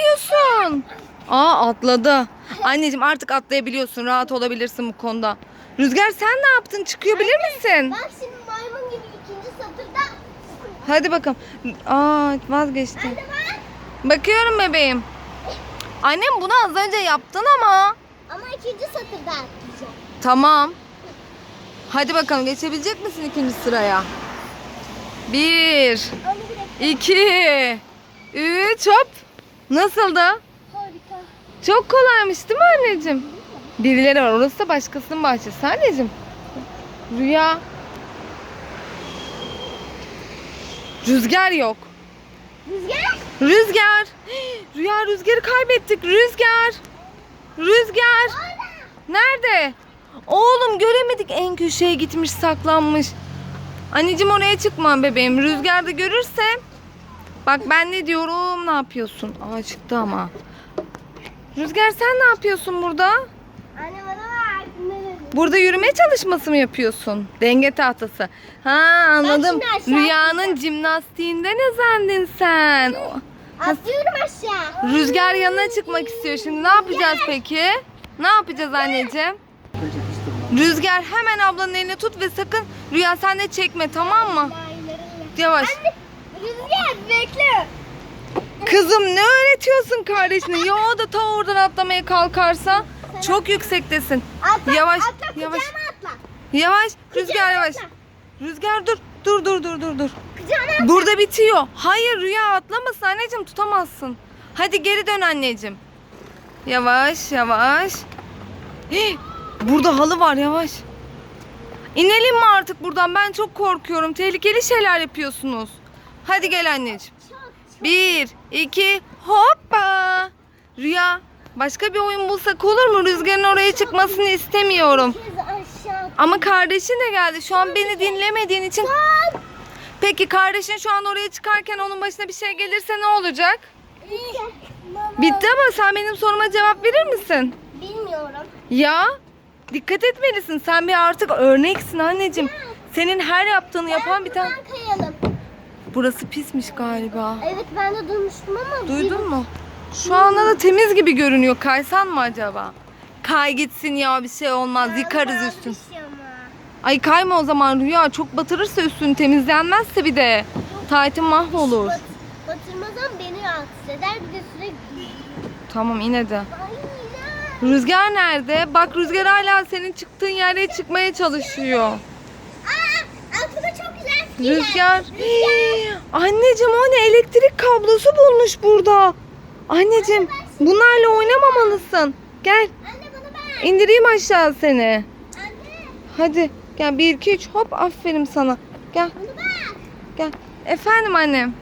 yapıyorsun? Aa atladı. Anneciğim artık atlayabiliyorsun. Rahat olabilirsin bu konuda. Rüzgar sen ne yaptın? Çıkıyor bilir misin? Bak şimdi maymun gibi ikinci satırda. Hadi bakalım. Aa vazgeçti. Anne bak. Bakıyorum bebeğim. Annem bunu az önce yaptın ama. Ama ikinci satırda atlayacağım. Tamam. Hadi bakalım geçebilecek misin ikinci sıraya? Bir, iki, üç hop. Nasıldı? Harika. Çok kolaymış değil mi anneciğim? Birileri var. Orası da başkasının bahçesi anneciğim. Rüya. Rüzgar yok. Rüzgar. Rüzgar. Rüya rüzgarı kaybettik. Rüzgar. Rüzgar. Orada. Nerede? Oğlum göremedik en köşeye gitmiş saklanmış. Anneciğim oraya çıkma bebeğim. Rüzgarda görürse. Bak ben ne diyorum ne yapıyorsun? Aa çıktı ama. Rüzgar sen ne yapıyorsun burada? Anne bana. Ne dedi? Burada yürüme çalışması mı yapıyorsun? Denge tahtası. Ha anladım. şimdi aşağı Rüyanın jimnastiğinden özendin sen. Atlıyorum aşağı. Rüzgar yanına çıkmak istiyor. Şimdi ne yapacağız peki? Ne yapacağız anneciğim? Rüzgar hemen ablanın elini tut ve sakın Rüya sen de çekme tamam mı? Yavaş. Rüzgar bekle. Kızım ne öğretiyorsun kardeşine? Ya o da ta oradan atlamaya kalkarsa çok yüksektesin. Atla. Yavaş, Atla yavaş. atla. Yavaş Rüzgar Kucağıma yavaş. atla. Rüzgar dur. Dur dur dur dur dur. Burada bitiyor. Hayır Rüya atlamasın anneciğim tutamazsın. Hadi geri dön anneciğim. Yavaş yavaş. Hih, burada halı var yavaş. İnelim mi artık buradan? Ben çok korkuyorum. Tehlikeli şeyler yapıyorsunuz. Hadi gel anneciğim. Bir, iki, hoppa. Rüya, başka bir oyun bulsak olur mu? Rüzgarın oraya çıkmasını istemiyorum. Ama kardeşin de geldi. Şu an beni dinlemediğin için. Peki kardeşin şu an oraya çıkarken onun başına bir şey gelirse ne olacak? Bitti ama sen benim soruma cevap verir misin? Bilmiyorum. Ya dikkat etmelisin. Sen bir artık örneksin anneciğim. Senin her yaptığını yapan bir tane. Kayalım. Burası pismiş galiba. Evet ben de duymuştum ama. Duydun mu? Şu anda da temiz gibi görünüyor. Kaysan mı acaba? Kay gitsin ya bir şey olmaz. Yıkarız üstün. Bir ama. Ay kayma o zaman Rüya. Çok batırırsa üstün temizlenmezse bir de. Taytın mahvolur. Bat, batırmazsan beni rahatsız eder. Bir de sürekli. Tamam yine de. Rüzgar nerede? Bak Rüzgar hala senin çıktığın yere çıkmaya çalışıyor. Aa, aklıma çok güzel fikir Rüzgar. Rüzgar. Anneciğim o ne? Elektrik kablosu bulmuş burada. Anneciğim bunlarla oynamamalısın. Gel Anne indireyim aşağı seni. Anne Hadi gel 1 2 3 hop aferin sana. Gel gel. Efendim annem.